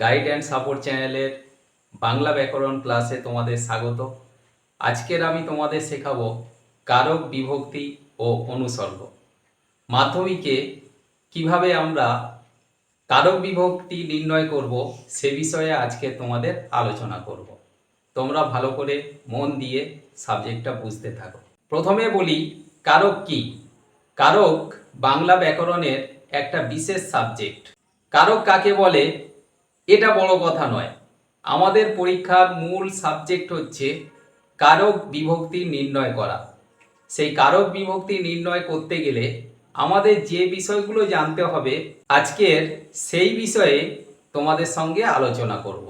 Guide and support চ্যানেলের বাংলা ব্যাকরণ ক্লাসে তোমাদের স্বাগত। আজকের আমি তোমাদের শেখাবো কারক বিভক্তি ও অনুসর্গ। মাধ্যমিকে কীভাবে আমরা কারক বিভক্তি নির্ণয় করব সে বিষয়ে আজকে তোমাদের আলোচনা করব। তোমরা ভালো করে মন দিয়ে সাবজেক্টটা বুঝতে থাকো। প্রথমে বলি, কারক কি? কারক বাংলা ব্যাকরণের একটা বিশেষ সাবজেক্ট কারক কাকে বলে? এটা বড় কথা নয়। আমাদের পরীক্ষার মূল সাবজেক্ট হচ্ছে কারক বিভক্তি নির্ণয় করা। সেই কারক বিভক্তি নির্ণয় করতে গেলে আমাদের যে বিষয়গুলো জানতে হবে, আজকের সেই বিষয়ে তোমাদের সঙ্গে আলোচনা করব।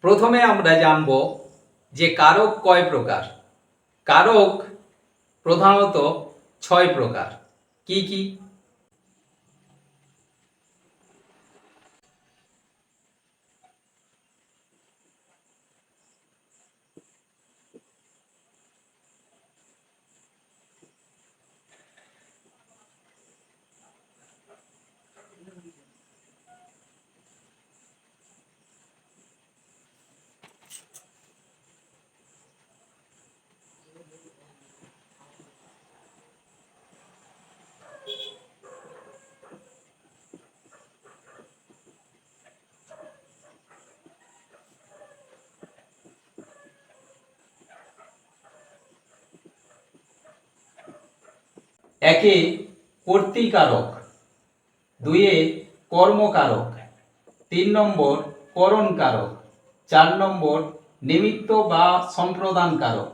প্রথমে আমরা জানব যে কারক কয় প্রকার? কারক প্রধানত ছয় প্রকার। কি কি? একে কর্তৃকারক দুয়ে কর্মকারক তিন নম্বর করণকারক চার নম্বর নিমিত্ত বা সম্প্রদান কারক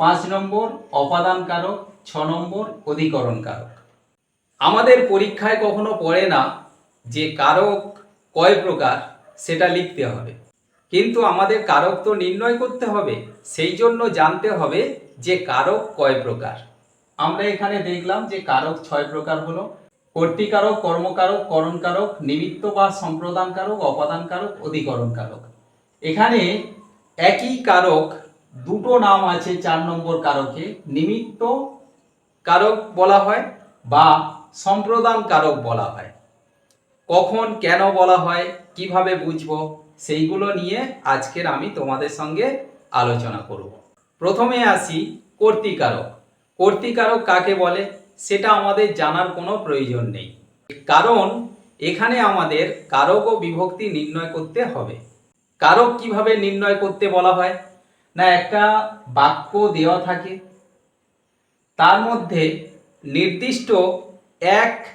পাঁচ নম্বর অপাদান কারক ছ নম্বর অধিকরণ কারক আমাদের পরীক্ষায় কখনো পড়ে না যে কারক কয় প্রকার, সেটা লিখতে হবে। কিন্তু আমাদের কারক তো নির্ণয় করতে হবে সেই জন্য জানতে হবে যে কারক কয় প্রকার। আমরা এখানে দেখলাম যে কারক ছয় প্রকার হলো। কর্তৃকারক, কর্মকারক, করণকারক, নিমিত্ত বা সম্প্রদান কারক অপাদান কারক অধিকরণ কারক এখানে একই কারক, দুটো নাম আছে চার নম্বর কারকে। নিমিত্ত কারক বলা হয় বা সম্প্রদান কারক বলা হয়। কখন, কেন বলা হয়, কীভাবে বুঝব, সেইগুলো নিয়ে আজকের আমি তোমাদের সঙ্গে আলোচনা করব। প্রথমে আসি কর্তৃকারক। কর্তৃকারক কাকে বলে, সেটা আমাদের জানার কোনো প্রয়োজন নেই। কারণ, এখানে আমাদের কারক ও বিভক্তি নির্ণয় করতে হবে। কারক কীভাবে নির্ণয় করতে বলা হয়? না, একটা বাক্য দেওয়া থাকে। তার মধ্যে নির্দিষ্ট এক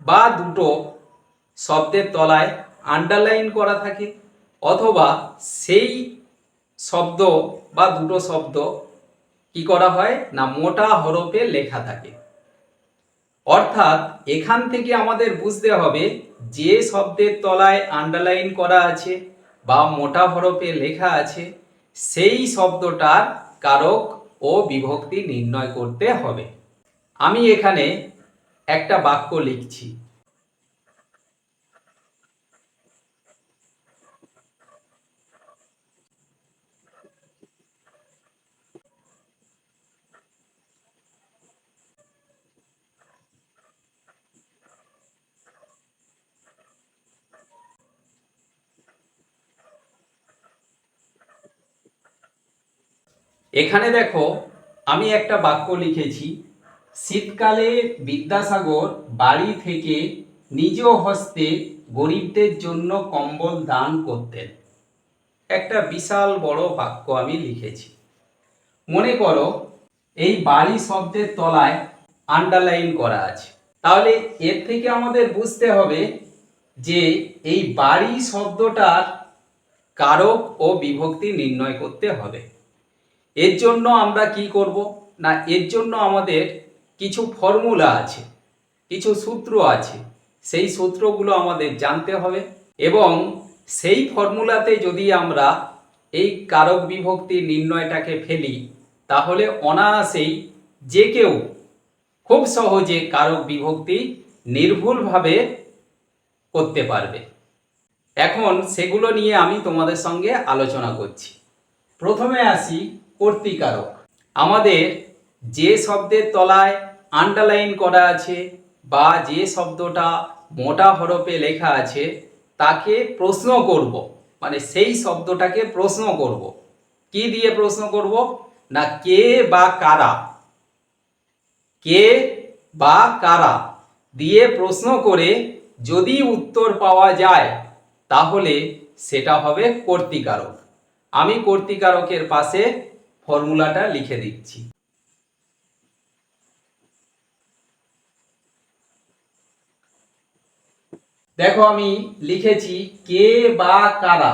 বা দুটো শব্দের তলায় আন্ডারলাইন করা থাকে, অথবা সেই শব্দ বা দুটো শব্দ কি করা হয়? না, মোটা হরফে লেখা থাকে। অর্থাৎ এখান থেকে আমাদের বুঝতে হবে যে শব্দের তলায় আন্ডারলাইন করা আছে বা মোটা হরফে লেখা আছে, সেই শব্দটার কারক ও বিভক্তি নির্ণয় করতে হবে। আমি এখানে একটা বাক্য লিখছি। এখানে দেখো, আমি একটা বাক্য লিখেছি, শীতকালে বিদ্যাসাগর বাড়ি থেকে নিজ হস্তে গরিবদের জন্য কম্বল দান করতেন। একটা বিশাল বড় বাক্য আমি লিখেছি। মনে করো, এই বাড়ি শব্দের তলায় আন্ডারলাইন করা আছে। তাহলে এর থেকে আমাদের বুঝতে হবে যে এই বাড়ি শব্দটার কারক ও বিভক্তি নির্ণয় করতে হবে। এর জন্য আমরা কি করব? না, এর জন্য আমাদের কিছু ফর্মুলা আছে, কিছু সূত্র আছে, সেই সূত্রগুলো আমাদের জানতে হবে এবং সেই ফর্মুলাতে যদি আমরা এই কারক বিভক্তি নির্ণয়টাকে ফেলি, তাহলে অনায়াসেই যে কেউ খুব সহজে কারক বিভক্তি নির্ভুলভাবে করতে পারবে। এখন সেগুলো নিয়ে আমি তোমাদের সঙ্গে আলোচনা করছি। প্রথমে আসি কর্তৃকারক। আমাদের যে শব্দের তলায় আন্ডারলাইন করা আছে বা যে শব্দটা মোটা হরফে লেখা আছে, তাকে প্রশ্ন করব। মানে সেই শব্দটাকে প্রশ্ন করব। কি দিয়ে প্রশ্ন করব? না, কে বা কারা? কে বা কারা? দিয়ে প্রশ্ন করে যদি উত্তর পাওয়া যায়, তাহলে সেটা হবে কর্তিকারক। আমি কর্তিকারকের পাশে ফর্মুলাটা লিখে দিচ্ছি। দেখো আমি লিখেছি কে বা কারা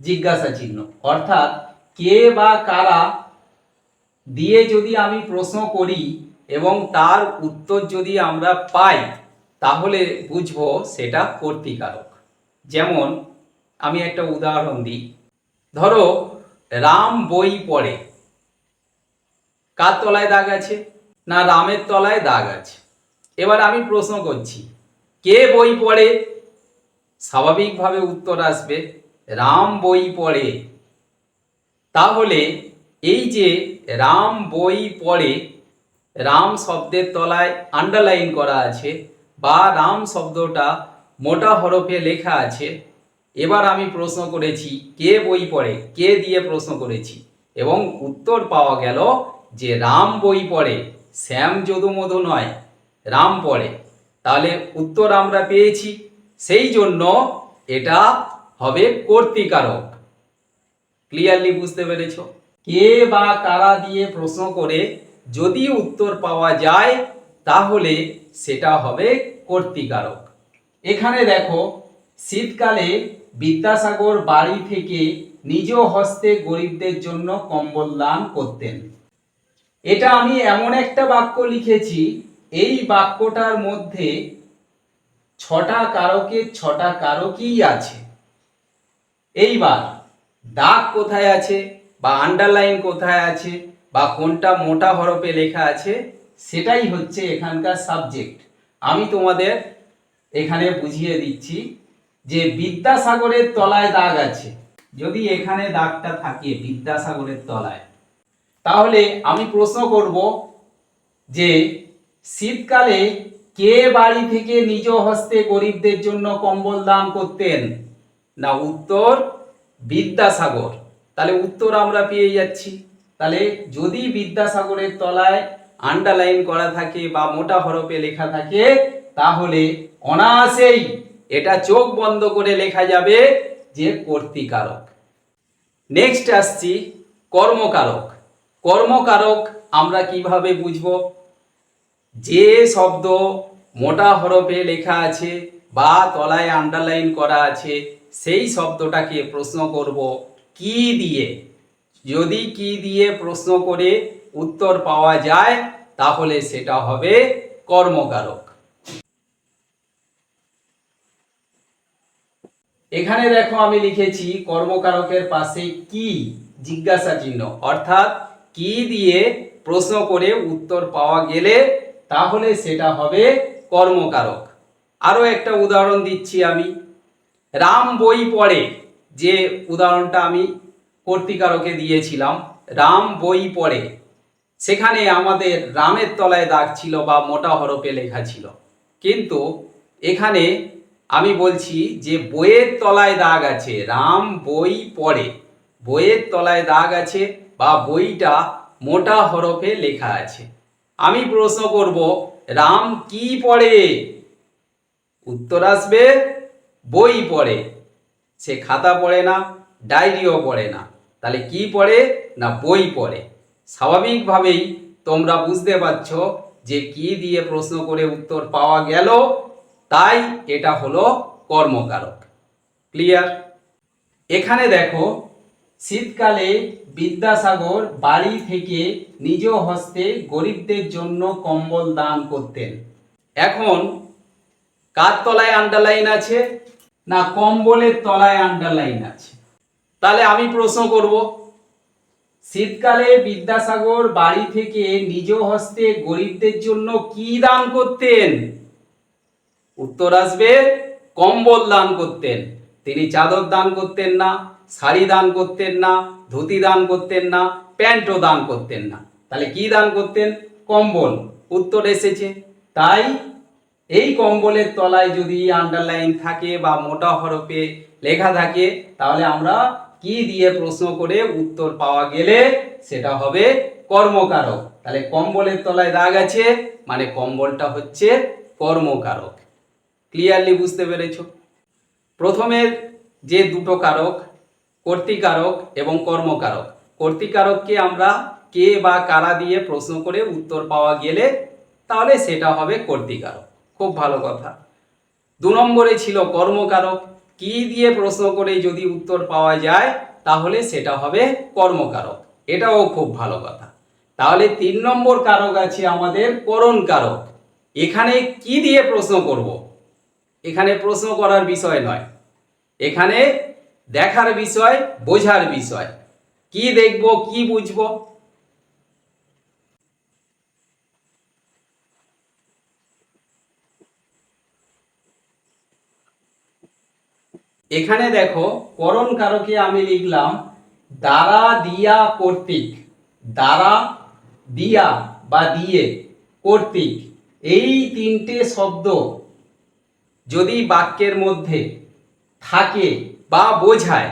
জিজ্ঞাসা চিহ্ন। অর্থাৎ কে বা কারা দিয়ে যদি আমি প্রশ্ন করি এবং তার উত্তর যদি আমরা পাই, তাহলে বুঝব সেটা কর্তিকারক। যেমন আমি একটা উদাহরণ দিই। ধরো রাম বই পড়ে। কার তলায় দাগ আছে? না, রামের তলায় দাগ আছে। এবার আমি প্রশ্ন করছি, কে বই পড়ে? স্বাভাবিকভাবে উত্তর আসবে, রাম বই পড়ে। তাহলে এই যে রাম বই পড়ে, রাম শব্দের তলায় আন্ডারলাইন করা আছে বা রাম শব্দটা মোটা হরফে লেখা আছে এবার আমি প্রশ্ন করেছি, কে বই পড়ে, কে দিয়ে প্রশ্ন করেছি? এবং উত্তর পাওয়া গেল যে রাম বই পড়ে, শ্যাম যদুমধু নয়, রাম পড়ে। তাহলে উত্তর আমরা পেয়েছি, সেই জন্য এটা হবে কর্তিকারক। ক্লিয়ারলি বুঝতে পেরেছ? কে বা কারা দিয়ে প্রশ্ন করে যদি উত্তর পাওয়া যায়, তাহলে সেটা হবে কর্তিকারক। এখানে দেখো, শীতকালে বিদ্যাসাগর বাড়ি থেকে নিজ হস্তে গরিবদের জন্য কম্বল দান করতেন। এটা আমি এমন একটা বাক্য লিখেছি, এই বাক্যটার মধ্যে ছটা কারকের ছটা কারকই আছে। এইবার, দাগ কোথায় আছে বা আন্ডারলাইন কোথায় আছে বা কোনটা মোটা হরফে লেখা আছে, সেটাই হচ্ছে এখানকার সাবজেক্ট আমি তোমাদের এখানে বুঝিয়ে দিচ্ছি। যে বিদ্যাসাগরের তলায় দাগ আছে। যদি এখানে দাগটা থাকে বিদ্যাসাগরের তলায়, তাহলে আমি প্রশ্ন করব যে শীতকালে কে বাড়ি থেকে নিজ হস্তে গরিবদের জন্য কম্বল দান করতেন? না উত্তর, বিদ্যাসাগর। তাহলে উত্তর আমরা পেয়ে যাচ্ছি। তাহলে যদি বিদ্যাসাগরের তলায় আন্ডারলাইন করা থাকে বা মোটা হরফে লেখা থাকে, তাহলে অনায়াসেই এটা চোখ বন্ধ করে লেখা যাবে যে কর্তিকারক। নেক্সট আসছি, কর্মকারক। কর্মকারক আমরা কীভাবে বুঝব? যে শব্দ মোটা হরফে লেখা আছে বা তলায় আন্ডারলাইন করা আছে, সেই শব্দটাকে প্রশ্ন করব, কি দিয়ে? যদি কি দিয়ে প্রশ্ন করে উত্তর পাওয়া যায়, তাহলে সেটা হবে কর্মকারক। এখানে দেখো আমি লিখেছি কর্মকারকের পাশে কি জিজ্ঞাসা চিহ্ন। অর্থাৎ কি দিয়ে প্রশ্ন করে উত্তর পাওয়া গেলে তাহলে সেটা হবে কর্মকারক। আরও একটা উদাহরণ দিচ্ছি আমি। রাম বই পড়ে, যে উদাহরণটা আমি কর্তিকারকে দিয়েছিলাম, রাম বই পড়ে, সেখানে আমাদের রামের তলায় দাগ ছিল বা মোটা হরফে লেখা ছিল। কিন্তু এখানে আমি বলছি যে বইয়ের তলায় দাগ আছে, রাম বই পড়ে। বইয়ের তলায় দাগ আছে বা বইটা মোটা হরফে লেখা আছে। আমি প্রশ্ন করব, রাম কি পড়ে? উত্তর আসবে, বই পড়ে। সে খাতা পড়ে না, ডায়েরিও পড়ে না। তাহলে কি পড়ে না বই পড়ে? স্বাভাবিকভাবেই তোমরা বুঝতে পারছ যে কি দিয়ে প্রশ্ন করে উত্তর পাওয়া গেল। তাই এটা হলো কর্মকারক। ক্লিয়ার এখানে দেখো, শীতকালে বিদ্যাসাগর বাড়ি থেকে নিজ হস্তে গরিবদের জন্য কম্বল দান করতেন। এখন কার তলায় আন্ডারলাইন আছে? না, কম্বলের তলায় আন্ডারলাইন আছে। তাহলে আমি প্রশ্ন করব, শীতকালে বিদ্যাসাগর বাড়ি থেকে নিজ হস্তে গরিবদের জন্য কি দান করতেন? উত্তর আসবে, কম্বল দান করতেন। তিনি চাদর দান করতেন না, শাড়ি দান করতেন না, ধুতি দান করতেন না, প্যান্টও দান করতেন না। তাহলে কি দান করতেন? কম্বল। উত্তর এসেছে। তাই এই কম্বলের তলায় যদি আন্ডারলাইন থাকে বা মোটা হরফে লেখা থাকে, তাহলে আমরা কি দিয়ে প্রশ্ন করে উত্তর পাওয়া গেলে সেটা হবে কর্মকারক। তাহলে কম্বলের তলায় দাগ আছে মানে কম্বলটা হচ্ছে কর্মকারক। ক্লিয়ারলি বুঝতে পেরেছ? প্রথমের যে দুটো কারক, কর্তৃকারক এবং কর্মকারক, কর্তৃকারককে আমরা কে বা কারা দিয়ে প্রশ্ন করে উত্তর পাওয়া গেলে তাহলে সেটা হবে কর্তৃকারক। খুব ভালো কথা। দু নম্বরে ছিল কর্মকারক, কি দিয়ে প্রশ্ন করে যদি উত্তর পাওয়া যায় তাহলে সেটা হবে কর্মকারক। এটাও খুব ভালো কথা। তাহলে তিন নম্বর কারক আছে আমাদের করণ কারক এখানে কি দিয়ে প্রশ্ন করব? এখানে প্রশ্ন করার বিষয় নয়। এখানে দেখার বিষয়, বোঝার বিষয়। কি দেখব, কি বুঝব? এখানে দেখো, করণ কারকে আমি লিখলাম দ্বারা দিয়া কর্তৃক। দ্বারা দিয়া বা দিয়ে কর্তৃক। এই তিনটে শব্দ যদি বাক্যের মধ্যে থাকে বা বোঝায়,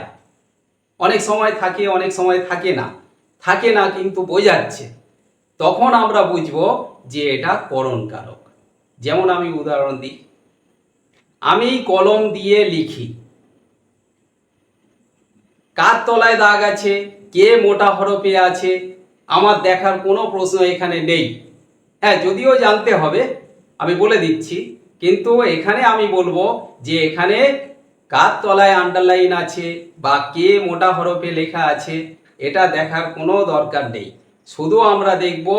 অনেক সময় থাকে, অনেক সময় থাকে না থাকে না কিন্তু বোঝাচ্ছে, তখন আমরা বুঝব যে এটা করণ কারক যেমন আমি উদাহরণ দিই। আমি কলম দিয়ে লিখি। কার তলায় দাগ আছে? কে মোটা হরফে আছে? আমার দেখার কোনো প্রশ্ন এখানে নেই। হ্যাঁ যদিও জানতে হবে, আমি বলে দিচ্ছি। কিন্তু এখানে আমি বলব যে এখানে কার তলায় আন্ডারলাইন আছে বা কে মোটা হরফে লেখা আছে, এটা দেখার কোনো দরকার নেই। শুধু আমরা দেখব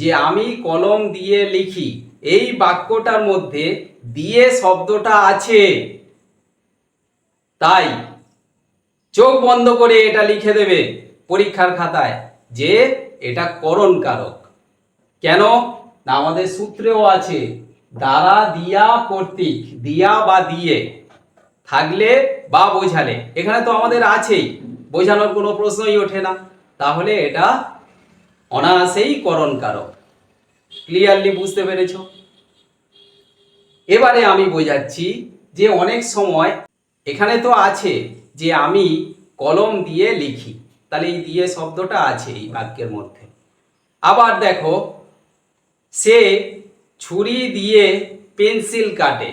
যে আমি কলম দিয়ে লিখি, এই বাক্যটার মধ্যে দিয়ে শব্দটা আছে। তাই চোখ বন্ধ করে এটা লিখে দেবে পরীক্ষার খাতায় যে এটা করণ কারক কেন? না, আমাদের সূত্রেও আছে। দ্বারা দিয়া কর্তৃক, দিয়া বা দিয়ে, থাকলে বা বোঝালে। এখানে তো আমাদের আছেই, বোঝানোর কোনো প্রশ্নই ওঠে না। তাহলে এটা অনায়াসেই করণ কারক ক্লিয়ারলি বুঝতে পেরেছ? এবারে আমি বোঝাচ্ছি যে অনেক সময় এখানে তো আছে যে আমি কলম দিয়ে লিখি। তাহলে এই দিয়ে শব্দটা আছে এই বাক্যের মধ্যে। আবার দেখো, সে ছুরি দিয়ে পেন্সিল কাটে।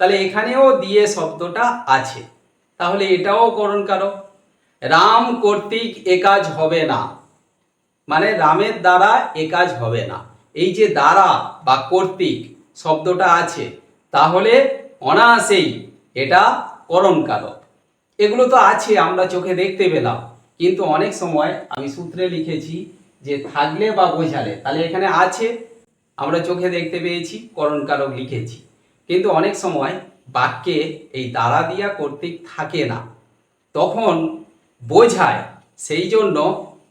তাহলে এখানেও দিয়ে শব্দটা আছে। তাহলে এটাও করণ কারক রাম কর্তৃক এ কাজ হবে না। মানে রামের দ্বারা এ কাজ হবে না। এই যে দ্বারা বা কর্তৃক শব্দটা আছে, তাহলে অনায়াসেই এটা করণ কারক এগুলো তো আছে, আমরা চোখে দেখতে পেলাম। কিন্তু অনেক সময় আমি সূত্রে লিখেছি যে থাকলে বা বোঝালে, তাহলে এখানে আছে। আমরা চোখে দেখতে পেয়েছি করণ কারক লিখেছি। কিন্তু অনেক সময় বাক্যে এই দ্বারা দিয়া কর্তৃক থাকে না। তখন বোঝায় সেই জন্য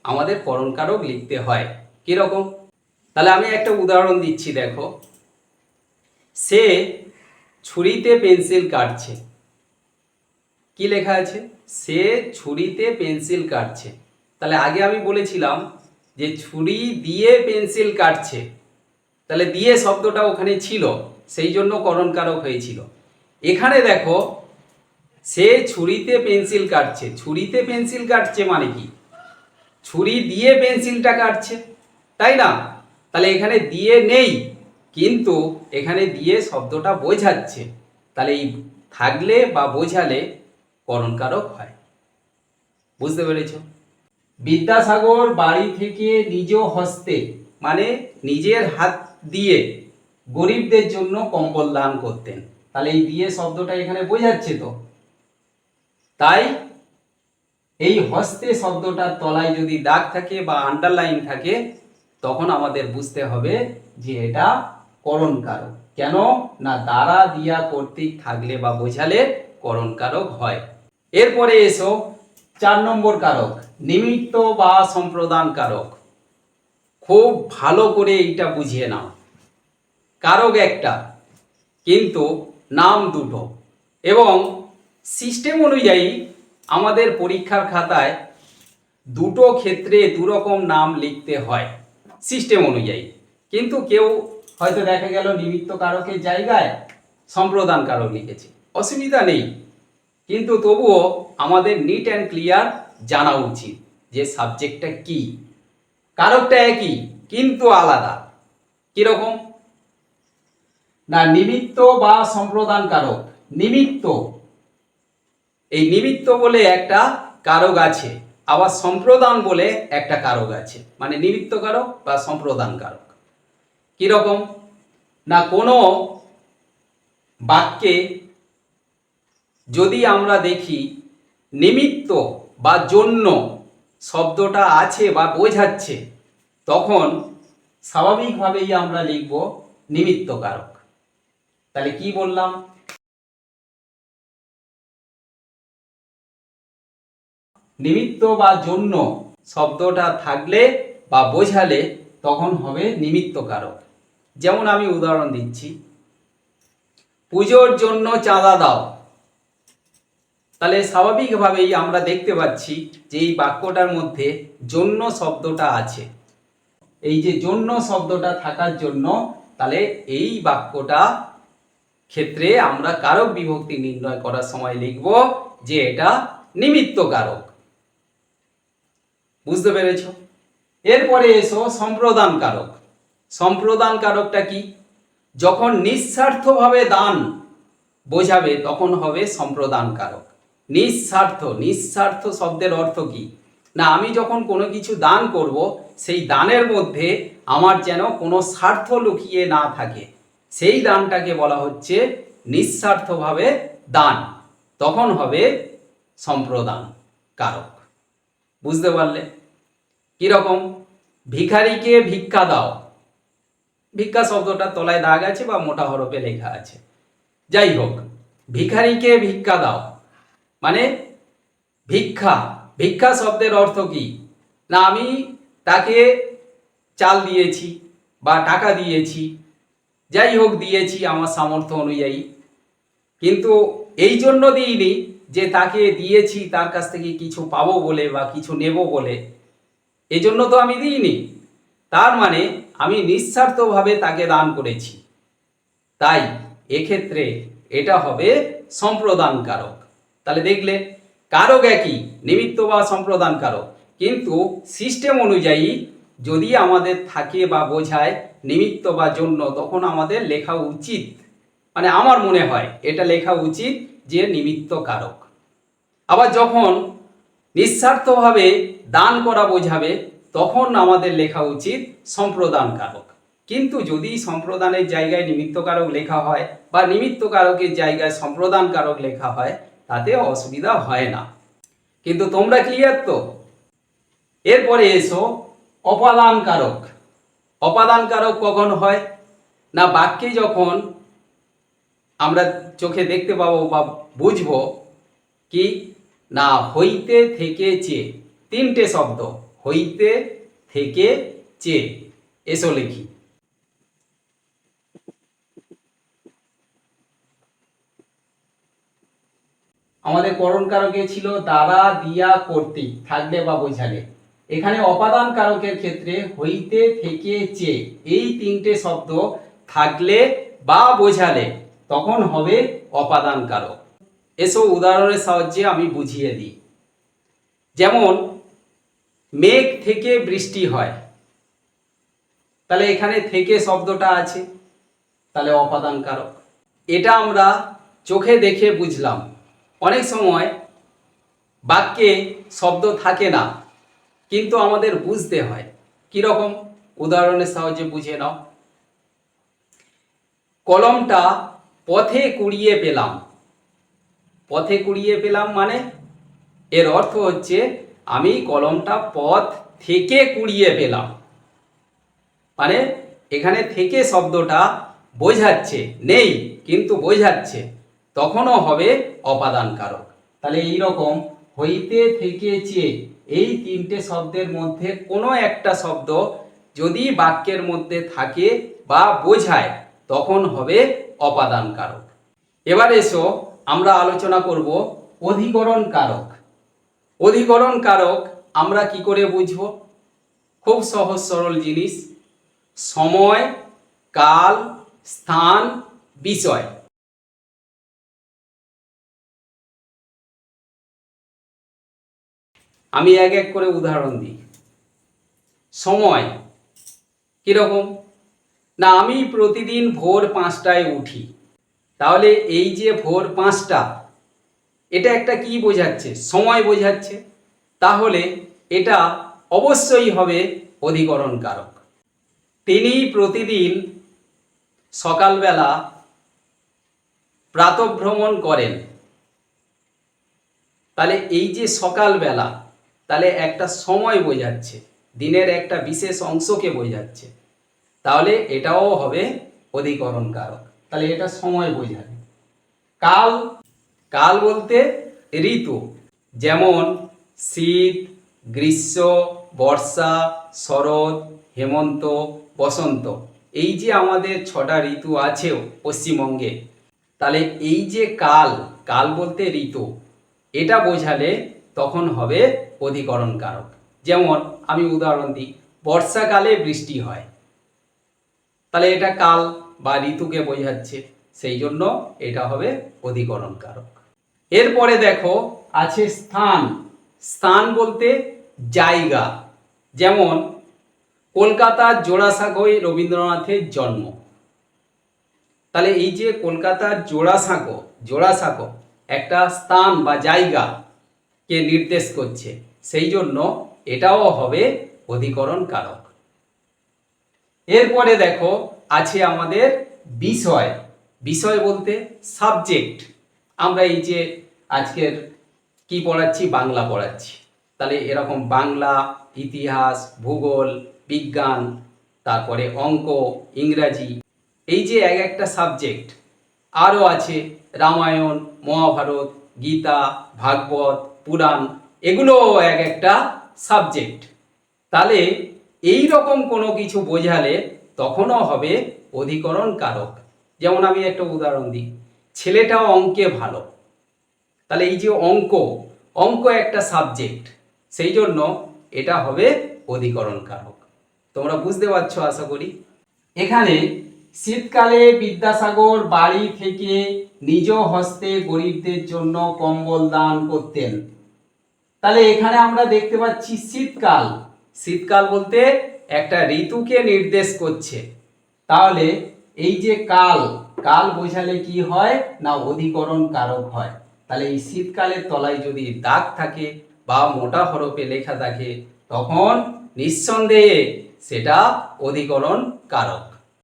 আমাদের করণ কারক লিখতে হয়। কীরকম তাহলে আমি একটা উদাহরণ দিচ্ছি, দেখো। সে ছুরিতে পেন্সিল কাটছে। কি লেখা আছে? সে ছুরিতে পেন্সিল কাটছে। তাহলে আগে আমি বলেছিলাম যে ছুরি দিয়ে পেন্সিল কাটছে। তাহলে দিয়ে শব্দটা ওখানে ছিল, সেই জন্য করণকারক হয়েছিল। এখানে দেখো, সে ছুরিতে পেন্সিল কাটছে। ছুরিতে পেন্সিল কাটছে মানে কি? ছুরি দিয়ে পেন্সিলটা কাটছে, তাই না? তাহলে এখানে দিয়ে নেই, কিন্তু এখানে দিয়ে শব্দটা বোঝাচ্ছে। তাহলে এই থাকলে বা বোঝালে করণকারক হয়। বুঝতে পেরেছ? বিদ্যাসাগর বাড়ি থেকে নিজ হস্তে মানে নিজের হাত দিয়ে গরিবদের জন্য কম্বল দান করতেন। তাহলে এই দিয়ে শব্দটা এখানে বোঝাচ্ছে তো। তাই এই হস্তে শব্দটার তলায় যদি দাগ থাকে বা আন্ডারলাইন থাকে, তখন আমাদের বুঝতে হবে যে এটা করণ কারক কেন? না দ্বারা দিয়া কর্তৃক থাকলে বা বোঝালে করণ কারক হয়। এরপরে এসো চার নম্বর কারক, নিমিত্ত বা সম্প্রদান কারক। খুব ভালো করে এইটা বুঝিয়ে নাও। কারক একটা, কিন্তু নাম দুটো। এবং সিস্টেম অনুযায়ী আমাদের পরীক্ষার খাতায় দুটো ক্ষেত্রে দুরকম নাম লিখতে হয় সিস্টেম অনুযায়ী। কিন্তু কেউ হয়তো দেখা গেল নিমিত্ত কারকের জায়গায় সম্প্রদান কারক লিখেছে। অসুবিধা নেই। কিন্তু তবুও আমাদের নিট অ্যান্ড ক্লিয়ার জানা উচিত যে সাবজেক্টটা কি। কারকটা একই, কিন্তু আলাদা। কীরকম? না, নিমিত্ত বা সম্প্রদান কারক নিমিত্ত। এই নিমিত্ত বলে একটা কারক আছে, আবার সম্প্রদান বলে একটা কারক আছে। মানে নিমিত্ত কারক বা সম্প্রদান কারক কীরকম? না, কোনো বাক্যে যদি আমরা দেখি, নিমিত্ত বা জন্য শব্দটা আছে বা বোঝাচ্ছে তখন স্বাভাবিকভাবেই আমরা লিখব নিমিত্ত কারক তাহলে কি বললাম? নিমিত্ত বা জন্য শব্দটা থাকলে বা বোঝালে তখন হবে নিমিত্ত কারক যেমন আমি উদাহরণ দিচ্ছি। পুজোর জন্য চাঁদা দাও। তাহলে স্বাভাবিকভাবেই আমরা দেখতে পাচ্ছি যে এই বাক্যটার মধ্যে জন্য শব্দটা আছে। এই যে জন্য শব্দটা থাকার জন্য, তাহলে এই বাক্যটা ক্ষেত্রে আমরা কারক বিভক্তি নির্ণয় করার সময় লিখব যে এটা নিমিত্ত কারক। বুঝতে পেরেছ? এরপরে এসো সম্প্রদান কারক। সম্প্রদান কারকটা কি? যখন নিঃস্বার্থভাবে দান বোঝাবে, তখন হবে সম্প্রদান কারক। নিঃস্বার্থ নিঃস্বার্থ শব্দের অর্থ কি? না, আমি যখন কোনো কিছু দান করব, সেই দানের মধ্যে আমার যেন কোনো স্বার্থ লুকিয়ে না থাকে। সেই দানটাকে বলা হচ্ছে নিঃস্বার্থভাবে দান। তখন হবে সম্প্রদান কারক। বুঝতে পারলে? কীরকম? ভিখারিকে ভিক্ষা দাও। ভিক্ষা শব্দটা তলায় দাগ আছে বা মোটা হরফে লেখা আছে। যাই হোক, ভিখারিকে ভিক্ষা দাও। মানে ভিক্ষা। ভিক্ষা শব্দের অর্থ কি? না, আমি তাকে চাল দিয়েছি বা টাকা দিয়েছি, যাই হোক দিয়েছি আমার সামর্থ্য অনুযায়ী। কিন্তু এই জন্য দিইনি যে তাকে দিয়েছি, তার কাছ থেকে কিছু পাবো বলে বা কিছু নেব বলে। এজন্য তো আমি দিইনি। তার মানে আমি নিঃস্বার্থভাবে তাকে দান করেছি। তাই এক্ষেত্রে এটা হবে সম্প্রদানকারক। তাহলে দেখলে কারক একই, নিমিত্ত বা সম্প্রদান কারক। কিন্তু সিস্টেম অনুযায়ী যদি আমাদের থাকে বা বোঝায় নিমিত্ত বা জন্য, তখন আমাদের লেখা উচিত মানে আমার মনে হয় এটা লেখা উচিত যে নিমিত্ত কারক। আবার যখন নিঃস্বার্থভাবে দান করা বোঝাবে, তখন আমাদের লেখা উচিত সম্প্রদান কারক। কিন্তু যদি সম্প্রদানের জায়গায় নিমিত্ত কারক লেখা হয় বা নিমিত্ত কারকের জায়গায় সম্প্রদান কারক লেখা হয় তাতে অসুবিধা হয় না। কিন্তু তোমরা ক্লিয়ার তো? এরপরে এসো অপাদান কারক অপাদান কারক কখন হয়? না, বাক্যে যখন আমরা চোখে দেখতে পাবো বা বুঝব কি, না, হইতে থেকে চে। তিনটে শব্দ, হইতে থেকে চে। এসো লিখি। আমাদের করণ কারকে ছিল দ্বারা, দিয়া, কর্তৃক থাকলে বা বোঝালে এখানে অপাদান কারকের ক্ষেত্রে হইতে থেকে চেয়ে এই তিনটে শব্দ থাকলে বা বোঝালে, তখন হবে অপাদান কারক এসব উদাহরণের সাহায্যে আমি বুঝিয়ে দিই। যেমন, মেঘ থেকে বৃষ্টি হয়। তাহলে এখানে থেকে শব্দটা আছে, তাহলে অপাদান কারক এটা আমরা চোখে দেখে বুঝলাম। অনেক সময় বাক্যে শব্দ থাকে না, কিন্তু আমাদের বুঝতে হয়। কীরকম উদাহরণের সাহায্যে বুঝে নাও। কলমটা পথে কুড়িয়ে পেলাম। পথে কুড়িয়ে পেলাম মানে? এর অর্থ হচ্ছে আমি কলমটা পথ থেকে কুড়িয়ে পেলাম। মানে এখানে থেকে শব্দটা বোঝাচ্ছে, নেই, কিন্তু বোঝাচ্ছে। তখনও হবে অপাদান কারক তাহলে এই রকম হইতে থেকে চেয়ে এই তিনটে শব্দের মধ্যে কোনো একটা শব্দ যদি বাক্যের মধ্যে থাকে বা বোঝায়, তখন হবে অপাদান কারক এবার এসো আমরা আলোচনা করব অধিকরণ কারক অধিকরণ কারক আমরা কি করে বুঝব? খুব সহজ সরল জিনিস। সময়, কাল, স্থান, বিষয়। আমি এক এক করে উদাহরণ দিই। সময়, কীরকম? না, আমি প্রতিদিন ভোর পাঁচটায় উঠি। তাহলে এই যে ভোর পাঁচটা, এটা একটা কি বোঝাচ্ছে? সময় বোঝাচ্ছে। তাহলে এটা অবশ্যই হবে অধিকরণ কারক তিনি প্রতিদিন সকালবেলা প্রাতভ্রমণ করেন। তাহলে এই যে সকালবেলা তাহলে একটা সময় বোঝাচ্ছে, দিনের একটা বিশেষ অংশকে বোঝাচ্ছে। তাহলে এটাও হবে অধিকরণ কারক তাহলে এটা সময় বোঝাবে। কাল কাল বলতে ঋতু। যেমন শীত, গ্রীষ্ম, বর্ষা, শরৎ, হেমন্ত, বসন্ত। এই যে আমাদের ছটা ঋতু আছে পশ্চিমবঙ্গে, তাহলে এই যে কাল কাল বলতে ঋতু, এটা বোঝালে তখন হবে অধিকরণ কারক যেমন আমি উদাহরণ দিই, বর্ষাকালে বৃষ্টি হয়। তাহলে এটা কাল বা ঋতুকে বোঝাচ্ছে, সেই জন্য এটা হবে অধিকরণ কারক এরপরে দেখো, আছে স্থান। স্থান বলতে জায়গা। যেমন, কলকাতার জোড়াসাঁকোয় রবীন্দ্রনাথের জন্ম। তাহলে এই যে কলকাতার জোড়াসাঁকো জোড়াসাঁকো, একটা স্থান বা জায়গা কে নির্দেশ করছে, সেই জন্য এটাও হবে অধিকরণ কারক এরপরে দেখো, আছে আমাদের বিষয়। বিষয় বলতে সাবজেক্ট আমরা এই যে আজকের কি পড়াচ্ছি, বাংলা পড়াচ্ছি। তাহলে এরকম বাংলা, ইতিহাস, ভূগোল, বিজ্ঞান, তারপরে অঙ্ক, ইংরাজি, এই যে এক একটা সাবজেক্ট আরও আছে রামায়ণ, মহাভারত, গীতা, ভাগবত পুরাণ এগুলোও এক একটা সাবজেক্ট তাহলে এই রকম কোনো কিছু বোঝালে তখনও হবে অধিকরণ কারক যেমন আমি একটা উদাহরণ দিই ছেলেটাও অঙ্কে ভালো। তাহলে এই যে অঙ্ক অঙ্ক একটা সাবজেক্ট সেই জন্য এটা হবে অধিকরণ কারক তোমরা বুঝতে পারছ আশা করি? এখানে শীতকালে বিদ্যাসাগর বাড়ি থেকে নিজ হস্তে গরিবদের জন্য কম্বল দান করতেন। তাহলে এখানে আমরা দেখতে পাচ্ছি শীতকাল। শীতকাল বলতে একটা ঋতুকে নির্দেশ করছে। তাহলে এই যে কাল কাল বোঝালে কি হয়? না অধিকরণ কারক হয়। তাহলে এই শীতকালের তলায় যদি দাগ থাকে বা মোটা হরফে লেখা থাকে, তখন নিঃসন্দেহে সেটা অধিকরণ কারক।